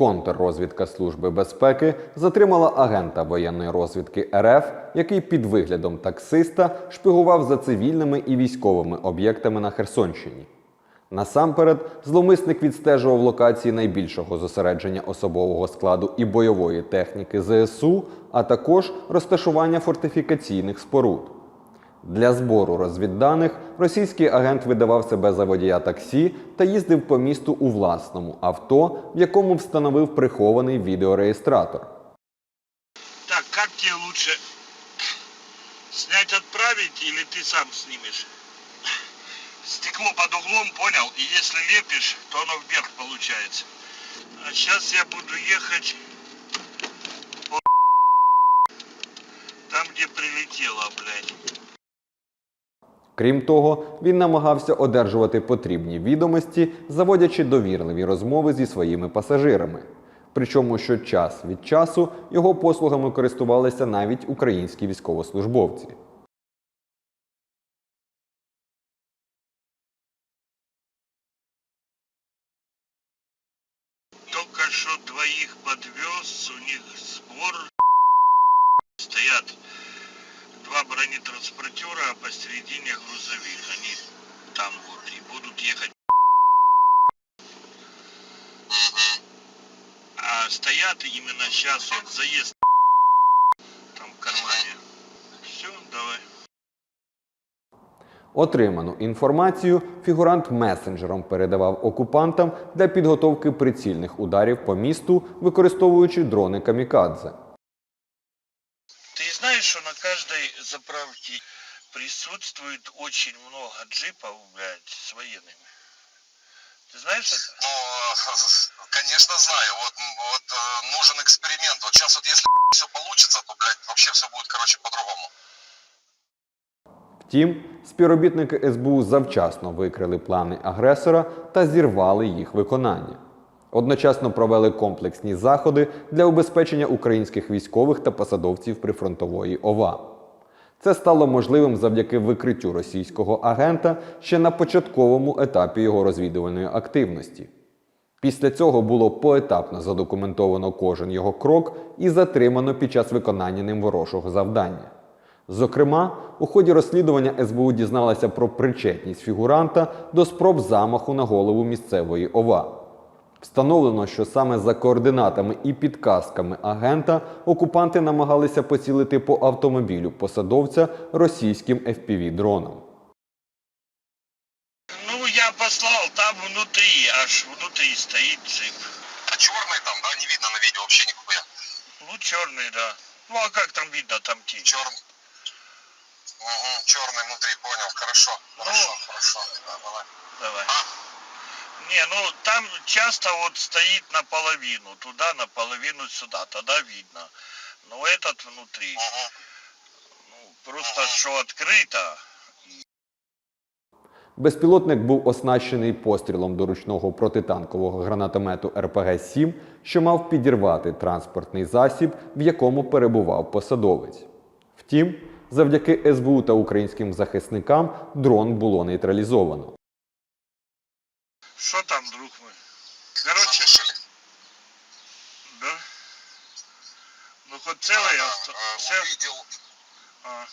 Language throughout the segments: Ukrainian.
Контррозвідка Служби безпеки затримала агента воєнної розвідки РФ, який під виглядом таксиста шпигував за цивільними і військовими об'єктами на Херсонщині. Насамперед, зловмисник відстежував локації найбільшого зосередження особового складу і бойової техніки ЗСУ, а також розташування фортифікаційних споруд. Для збору розвідданих російський агент видавав себе за водія таксі та їздив по місту у власному авто, в якому встановив прихований відеореєстратор. Так, как тебе лучше? Снять, отправить или ты сам снимешь? Стекло под углом, понял? И если лепишь, то оно вверх получается. А сейчас я буду ехать по там, где прилетело, блядь. Крім того, він намагався одержувати потрібні відомості, заводячи довірливі розмови зі своїми пасажирами. Причому що час від часу його послугами користувалися навіть українські військовослужбовці. Только что двоих подвез, у них сбор стоят два бронетранспортера, а посередине грузовик. Они там вот и будут ехать. А стоят именно сейчас вот заезд там в кармане. Все, давай. Отриману інформацію фігурант месенджером передавав окупантам для підготовки прицільних ударів по місту, використовуючи дрони камікадзе Ты знаешь, что на каждой заправке присутствует очень много джипов, блядь, с военными? Ты знаешь это? Ну, э, конечно, знаю. Вот, м, вот э, нужен эксперимент. Вот сейчас вот если все получится, то, блядь, вообще все будет, короче, по-другому. Втім, співробітники СБУ завчасно викрили плани агресора та зірвали їх виконання. Одночасно провели комплексні заходи для убезпечення українських військових та посадовців прифронтової ОВА. Це стало можливим завдяки викриттю російського агента ще на початковому етапі його розвідувальної активності. Після цього було поетапно задокументовано кожен його крок і затримано під час виконання ним ворожого завдання. Зокрема, у ході розслідування СБУ дізналася про причетність фігуранта до спроб замаху на голову місцевої ОВА. Встановлено, що саме за координатами і підказками агента окупанти намагалися поцілити по автомобілю посадовця російським FPV-дроном. Ну, я послал, там внутри, аж внутри стоит джип. А черный там, да, не видно на видео вообще нихуя. Ну, черный, да. Ну, а как там видно, там тень? Черный. Угу, черный внутри, понял. Хорошо. Хорошо, хорошо. Да, давай. Давай. Не, ну там часто вот стоит наполовину, туда наполовину сюда, тогда видно. Но этот внутри, Угу. ну, просто что открыто. Безпілотник був оснащений пострілом до ручного протитанкового гранатомету РПГ-7, що мав підірвати транспортний засіб, в якому перебував посадовець. Втім, завдяки СБУ та українським захисникам дрон було нейтралізовано. Что там, друг мой? Короче, да? Ну хоть целый Да, авто. э, цел- увидел, а,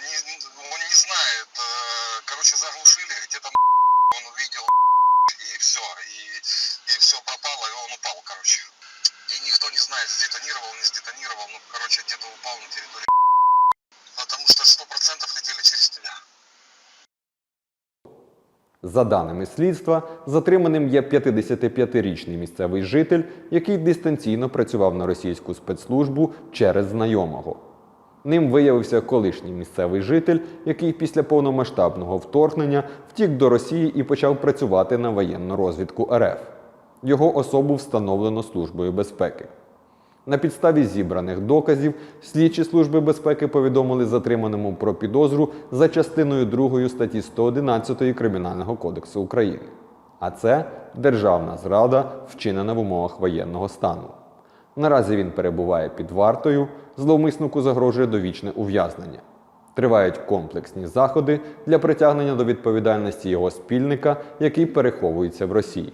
не, он не знает, э, короче, заглушили, где-то он увидел и все, и, и все пропало, и он упал, короче. И никто не знает, сдетонировал, не сдетонировал, ну, короче, где-то упал на территории потому что сто процентов За даними слідства, затриманим є 55-річний місцевий житель, який дистанційно працював на російську спецслужбу через знайомого. Ним виявився колишній місцевий житель, який після повномасштабного вторгнення втік до Росії і почав працювати на воєнну розвідку РФ. Його особу встановлено Службою безпеки. На підставі зібраних доказів слідчі служби безпеки повідомили затриманому про підозру за частиною 2 статті 111 Кримінального кодексу України. А це державна зрада, вчинена в умовах воєнного стану. Наразі він перебуває під вартою, зловмиснику загрожує довічне ув'язнення. Тривають комплексні заходи для притягнення до відповідальності його спільника, який переховується в Росії.